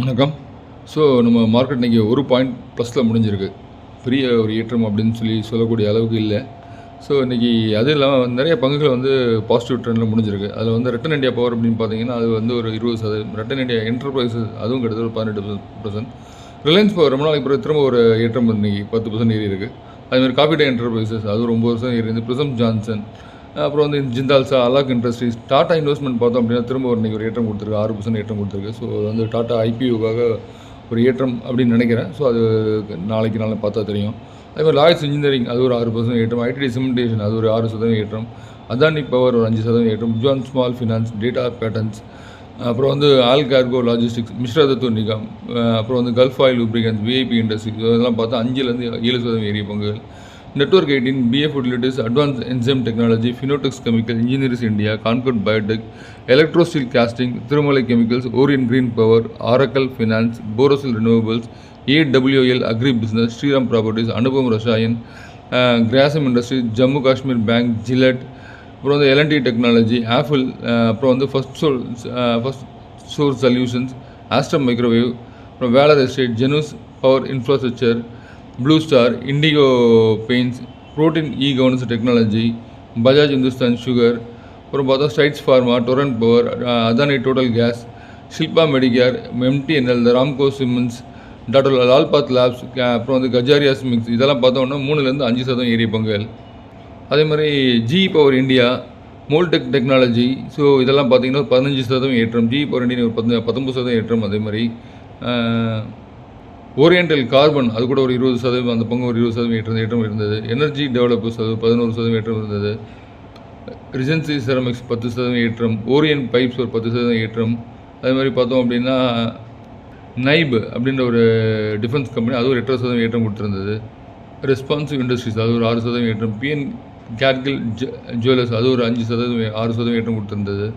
வணக்கம். ஸோ நம்ம மார்க்கெட் இன்றைக்கி ஒரு பாயிண்ட் ப்ளஸில் முடிஞ்சிருக்கு. பெரிய ஒரு ஏற்றம் அப்படின்னு சொல்லி சொல்லக்கூடிய அளவுக்கு இல்லை. ஸோ இன்றைக்கி அது இல்லாமல் நிறைய பங்குகள் வந்து பாசிட்டிவ் ட்ரெண்டில் முடிஞ்சிருக்கு. அதில் வந்து ரிட்டன் இண்டியா பவர் அப்படின்னு பார்த்தீங்கன்னா அது வந்து ஒரு இருபது சதவீதம். ரிட்டன் இண்டியா என்டர்பிரைஸ் அதுவும் கிட்டத்தட்ட ஒரு பதினெட்டு பர்சன்ட் ரிலையன்ஸ் பவர் ரொம்ப நாளைக்கு பிறகு திரும்ப ஒரு ஏற்றம் இன்றைக்கி பத்து பர்சன்ட் ஏறி இருக்குது அதுமாதிரி காபிடே என்டர்பிரைசஸ் அது ஒரு ஒம்பது வருஷம் ஏறி இருந்து பிரிசம் ஜான்சன் அப்புறம் வந்து ஜிந்தால்சா அலாக் இண்டஸ்ட்ரீஸ் டாட்டா இன்வெஸ்ட்மெண்ட் பார்த்தோம் அப்படின்னா திரும்ப ஒரு இன்றைக்கி ஒரு ஏற்றம் கொடுத்துருக்கு. ஆறு பர்சன்ட் ஏற்றம் கொடுத்துருக்கு. ஸோ அது வந்து டாட்டா ஐபிஓக்காக ஒரு ஏற்றம் அப்படின்னு நினைக்கிறேன். ஸோ அது நாளைக்கு நாளை பார்த்தா தெரியும். அதே மாதிரி லாய்ஸ் இன்ஜினியரிங் அது ஒரு ஆறு பர்சன்ட் ஏற்றம். ஐடி சிமெண்டேஷன் அது ஒரு ஆறு சதவீதம் ஏற்றம். அதானி பவர் ஒரு அஞ்சு சதவீதம் ஏற்றம். Jana small finance data patterns அப்புறம் வந்து ஆல் கார்கோ லாஜிஸ்டிக்ஸ் மிஸ்ரா தத்துவ நிகாம் அப்புறம் வந்து Gulf oil lubricants VIP industry இதெல்லாம் பார்த்தா அஞ்சுலேருந்து ஏழு சதவீதம் ஏறிய பங்குகள். network eighteen PF utilities advance enzyme technology Finotex chemical engineers India Concord biotech Electrosteel casting Tirumalai chemicals Orient green power Oracle finance Borosil renewables AWL agri business Shriram properties அனுபவம் Rasayan Grasim industry Jammu Kashmir bank Gillette அப்புறம் வந்து L&T technology Apple அப்புறம் வந்து first சோர் first source solutions ஆஸ்ட்ரம் microwave அப்புறம் Valor estate Genus power infrastructure Blue Star Indigo Paints Protean e governance technology Bajaj Hindusthan sugar அப்புறம் பார்த்தா Strides pharma Torrent power Adani total gas Shilpa Medicare MTNL Ramco cements doctor Lal Path labs அப்புறம் வந்து கஜாரியாஸ் mix இதெல்லாம் பார்த்தோம்னா மூணுலேருந்து அஞ்சு சதவீதம் ஏறிய பங்குகள். அதே மாதிரி GE power India Moldtek technology so இதெல்லாம் பார்த்தீங்கன்னா பதினஞ்சு சதவீதம் ஏற்றம் ஜி பவர் இந்தியா ஒரு பத்து பத்தொம்பது சதவீதம் ஏற்றம் அதே மாதிரி. ஓரியண்டல் கார்பன் அது கூட ஒரு இருபது சதவீதம் அந்த பங்கு ஒரு இருபது சதவீதம் ஏற்றம் ஏற்றம் இருந்தது. எனர்ஜி டெவலப்பர்ஸ் அது பதினோரு சதவீதம் ஏற்றம் இருந்தது. ரிஜென்சி செரமிக்ஸ் பத்து சதவீதம் ஏற்றம் ஓரியன் பைப்ஸ் ஒரு பத்து சதவீதம் ஏற்றம். அதே மாதிரி பார்த்தோம் அப்படின்னா நைப் அப்படின்ற ஒரு டிஃபென்ஸ் கம்பெனி அது ஒரு எட்டரை சதவீதம் ஏற்றம் கொடுத்துருந்தது. ரெஸ்பான்சிவ் இண்டஸ்ட்ரீஸ் அது ஒரு ஆறு சதவீதம் ஏற்றம். பிஎன் கேட்கில் ஜுவல்லர்ஸ் அது ஒரு அஞ்சு சதவீதம் ஆறு சதவீதம் ஏற்றம் கொடுத்துருந்தது.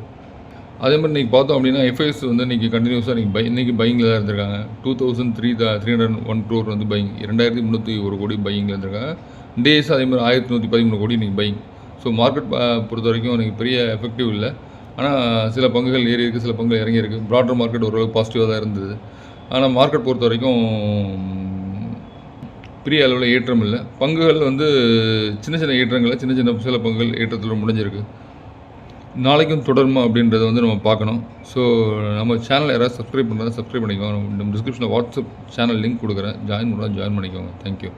அதே மாதிரி நீங்கள் பார்த்தோம் அப்படின்னா எஃப்ஐஎஸ் வந்து இன்றைக்கி கண்டினியூஸாக நீங்கள் பை இன்றைக்கி பையிங்கில் தான் இருந்திருக்காங்க. டூ தௌசண்ட் த்ரீ த த்ரீ ஹண்ட்ரட் ஒன் க்ரோர் வந்து பையிங் ரெண்டாயிரத்தி முந்நூற்றி ஒரு கோடி பையிங்கில் இருந்திருக்காங்க. டேஸ் அதே மாதிரி ஆயிரத்தி நூற்றி பதிமூணு கோடி இன்றைக்கி பையிங் ஸோ மார்க்கெட் பொறுத்த வரைக்கும் எனக்கு பெரிய எஃபெக்டிவ் இல்லை. ஆனால் சில பங்குகள் ஏறி இருக்குது சில பங்குகள் இறங்கி இருக்குது ப்ராடர் மார்க்கெட் ஓரளவுக்கு பாசிட்டிவாக தான் இருந்தது. ஆனால் மார்க்கெட் பொறுத்த வரைக்கும் பெரிய அளவில் ஏற்றம் இல்லை. பங்குகள் வந்து சின்ன சின்ன ஏற்றங்களை சின்ன சின்ன சில பங்குகள் ஏற்றத்தில் முடிஞ்சிருக்கு. நாளைக்கும் தொடருமா அப்படின்றத வந்து நம்ம பார்க்கணும். ஸோ நம்ம சேனல் யாராவது சப்ஸ்கிரைப் பண்ணுறதா சப்ஸ்கிரைப் பண்ணிக்கோங்க. நம்ம டிஸ்கிரிப்ஷனில் வாட்ஸ்அப் சேனல் லிங்க் கொடுக்குறேன். ஜாயின் பண்ணுறதா ஜாயின் பண்ணிக்கோங்க. Thank you